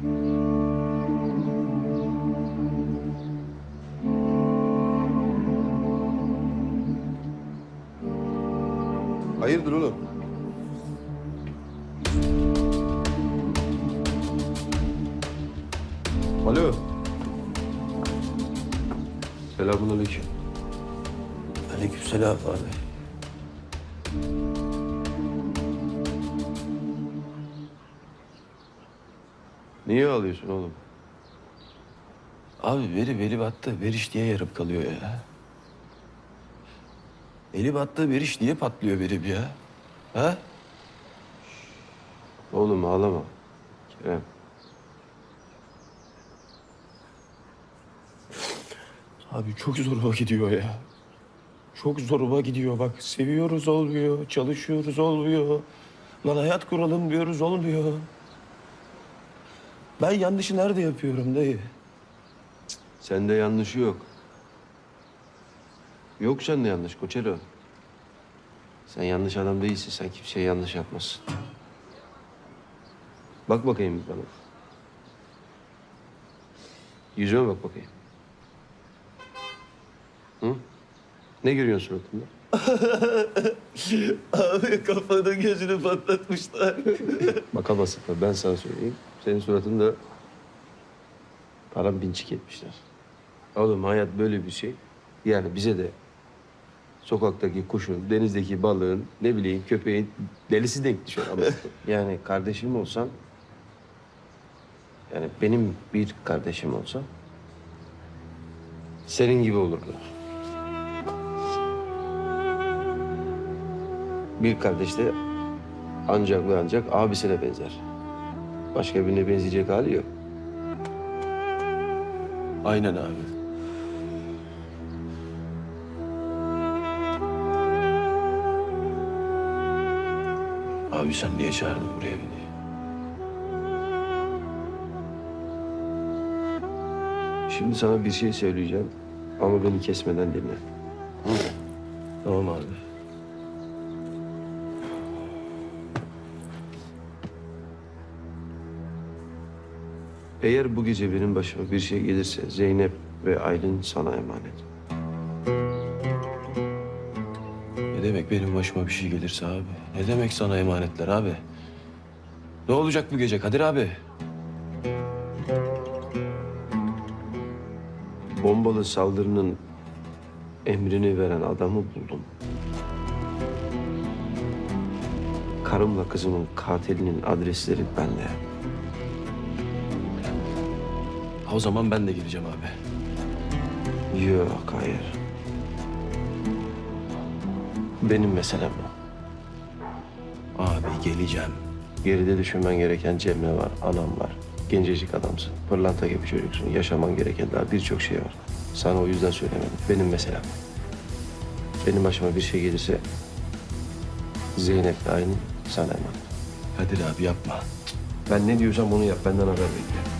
Hayırdır oğlum? Alo. Selamünaleyküm. Aleykümselam abi. Niye ağlıyorsun oğlum? Abi veri veri battı. Veriş diye yarım kalıyor ya. Eli battı veriş diye patlıyor verim ya. Ha? Oğlum ağlama. Kerem. Abi çok zoruma gidiyor ya. Çok zoruma gidiyor bak. Seviyoruz olmuyor, çalışıyoruz olmuyor. Lan hayat kuralım diyoruz olmuyor. Ben yanlışı nerede yapıyorum dayı? Sende yanlışı yok. Yok sende yanlış Koçero. Sen yanlış adam değilsin. Sen kimseye yanlış yapmazsın. Bak bakayım bana. Yüzüme bak bakayım. Hı? Ne görüyorsun suratımda? Abi kafanı gözünü patlatmışlar. Baka basıkla ben sana söyleyeyim. Senin suratında param binçik etmişler. Oğlum hayat böyle bir şey. Yani bize de sokaktaki kuşun, denizdeki balığın, ne bileyim köpeğin delisi denk düşer ama. yani kardeşim olsan, yani benim bir kardeşim olsa senin gibi olurlar. Bir kardeş de ancak ve ancak abisine benzer. Başka birine benzeyecek hali yok. Aynen abi. Abi sen niye çağırdın buraya beni? Şimdi sana bir şey söyleyeceğim ama beni kesmeden dinle. Tamam abi. Eğer bu gece benim başıma bir şey gelirse Zeynep ve Aylin sana emanet. Ne demek benim başıma bir şey gelirse abi? Ne demek sana emanetler abi? Ne olacak bu gece Kadir abi? Bombalı saldırının emrini veren adamı buldum. Karımla kızımın katilinin adresleri bende. O zaman ben de geleceğim abi. Yok, hayır. Benim meselem bu. Abi geleceğim. Geride düşünmen gereken Cemre var, anam var. Gencecik adamsın, pırlanta gibi çocuksun. Yaşaman gereken daha birçok şey var. Sana o yüzden söylemedim. Benim meselem. Benim başıma bir şey gelirse Zeynep de aynı sana emanet. Kadir abi yapma. Ben ne diyorsam onu yap, benden haber bekle.